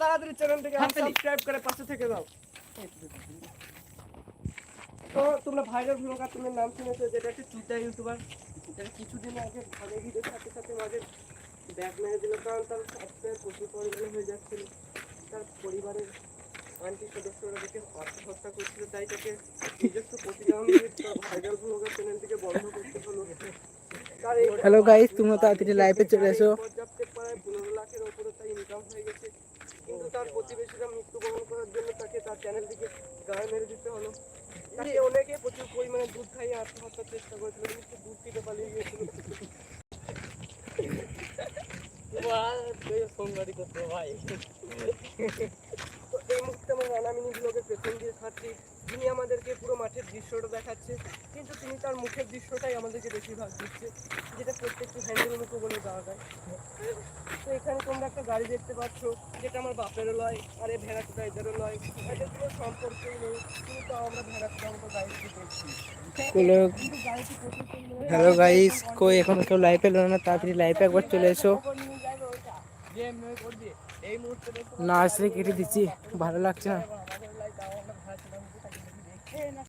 তাড়াতাড়ি চ্যানেলটিকে সাবস্ক্রাইব করে পাশে থেকে দাও তো তোমরা ভাইরাল ব্লগার তুমি নাম শুনেছো যেটা একটা চুটা ইউটিউবার যেটা কিছুদিন আগে ভালো ভিডিওর সাথে সাথে মাঝে ব্যাক মেরে দিল কারণ তার সাবস্ক্রাইব প্রচুর পরিমাণে হয়ে যাচ্ছিল। তার পরিবারের আন্টি সদস্যরা দেখে আত্মহত্যা করছিল তাই তাকে নিজস্ব প্রতিদান ভাইরাল ব্লগার চ্যানেলটিকে বন্ধ করতে হলো। হ্যালো গাইস তোমরা তাড়াতাড়ি লাইভে চলে এসো। তার প্রতিবেশীরা মৃত্যুবরণ করার জন্য তাকে তার চ্যানেলটিকে গায়ে মেরে দিতে হলো। তাকে অনেকে প্রচুর পরিমাণে দুধ খাইয়ে আত্মহত্যার চেষ্টা করেছিল কিন্তু সে দুধ থেকে পালিয়ে গিয়েছিল। তো এই মুহূর্তে আমরা রানামিনি ব্লগের খাচ্ছি যিনি আমাদেরকে পুরো মাঠের দৃশ্যটা দেখাচ্ছে কিন্তু তিনি তার মুখের দৃশ্যটাই আমাদেরকে বেশিরভাগ দিচ্ছে যেটা প্রত্যেকটি হ্যান্ডেলের মতো বলে দেওয়া যায়। তো এখানে তোমরা একটা গাড়ি দেখতে পাচ্ছ যেটা আমার বাপেরও লয় আর এই ভেড়াটা এদেরও লয়। এদের কোনো সম্পর্কই নেই কিন্তু আমরা ভেড়াটা আমাদের গাড়িটি দেখছি হ্যালো গাইস কই এখন কেউ লাইভ এলো না? তাড়াতাড়ি লাইভে একবার চলে এসো। না আসলে কেটে দিচ্ছি। ভালো লাগছে ভাড়া না? 哎，那。